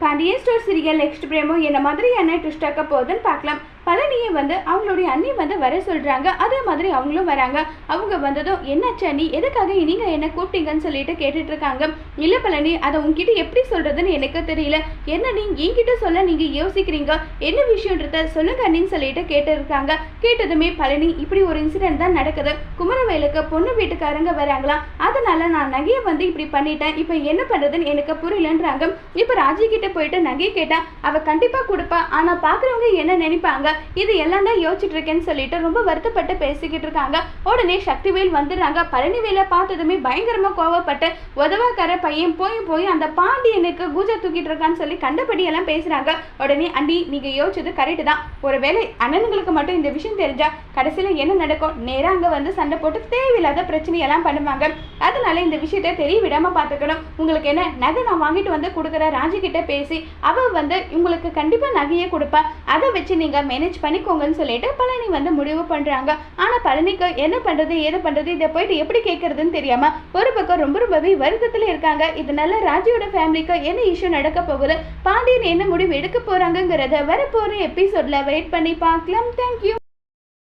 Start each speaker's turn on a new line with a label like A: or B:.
A: Pandian store serial next promo என்ன மாதிரியான twist ஆக்க போகுதுன்னு பார்க்கலாம். பழனியை வந்து அவங்களுடைய அண்ணி வந்து வர சொல்கிறாங்க அதே மாதிரி அவங்களும் வராங்க. அவங்க வந்ததும் என்னாச்சு அண்ணி? எதுக்காக நீங்கள் என்ன கூப்பிட்டீங்கன்னு சொல்லிட்டு கேட்டுட்ருக்காங்க. இல்லை பழனி அதை உங்ககிட்ட எப்படி சொல்றதுன்னு எனக்கு தெரியல. என்ன நீ என்கிட்ட சொல்ல நீங்கள் யோசிக்கிறீங்க? என்ன விஷயன்றத சொல்லுங்க அண்ணின்னு சொல்லிட்டு கேட்டு இருக்காங்க கேட்டதுமே பழனி இப்படி ஒரு இன்சிடென்ட் தான் நடக்குது. குமரவேலுக்கு பொண்ணு வீட்டுக்காரங்க வராங்களாம் அதனால நான் நகையை வந்து இப்படி பண்ணிட்டேன். இப்போ என்ன பண்ணுறதுன்னு எனக்கு புரியலன்றாங்க. இப்போ ராஜி கிட்ட போயிட்டு நகை கேட்டா அவ கண்டிப்பா கொடுப்பா. ஆனா பாக்குறவங்க என்ன நினைப்பாங்க? இது எல்லாம் தான் யோசிச்சுட்டு இருக்கேன்னு சொல்லிட்டு ரொம்ப வருத்தப்பட்டு பேசிக்கிட்டு இருக்காங்க. உடனே சக்திவேல் வந்துடுறாங்க. பழனிவேலை பார்த்ததுமே பயங்கரமா கோவப்பட்டு உதவாக்கார பையன் போய் போய் அந்த பாண்டியனுக்கு கூஜா தூக்கிட்டு இருக்கான்னு சொல்லி கண்டபடி எல்லாம் பேசுறாங்க. உடனே அண்டி நீங்க யோசிச்சது கரெக்டு தான். ஒருவேளை அண்ணனுங்களுக்கு மட்டும் இந்த விஷயம் தெரிஞ்சா கடைசியில என்ன நடக்கும்? நேரா அங்க வந்து சண்டை போட்டு தேவையில்லாத பிரச்சனையெல்லாம் பண்ணுவாங்க. அதனால இந்த விஷயத்த தெரிய விடாம பாத்துக்கணும் உங்களுக்கு என்ன நகை நான் வாங்கிட்டு வந்து கொடுக்குற ராஜி கிட்ட பேசி அவ வந்து உங்களுக்கு கண்டிப்பா நகையை கொடுப்பா. அதை வச்சு நீங்க மேனேஜ் பண்ணிக்கோங்கன்னு சொல்லிட்டு பழனி வந்து முடிவு பண்றாங்க. ஆனா பழனிக்கு என்ன பண்றது ஏது பண்றது இதை போயிட்டு எப்படி கேட்குறதுன்னு தெரியாம ஒரு பக்கம் ரொம்ப ரொம்பவே வருத்தத்துல இருக்காங்க. இதனால ராஜியோட ஃபேமிலிக்கு என்ன இஷ்யூ நடக்க போகுது பாண்டியன் என்ன முடிவு எடுக்க போகிறாங்கங்கிறத வரப்போற எபிசோட்ல வெயிட் பண்ணி பார்க்கலாம். தேங்க்யூ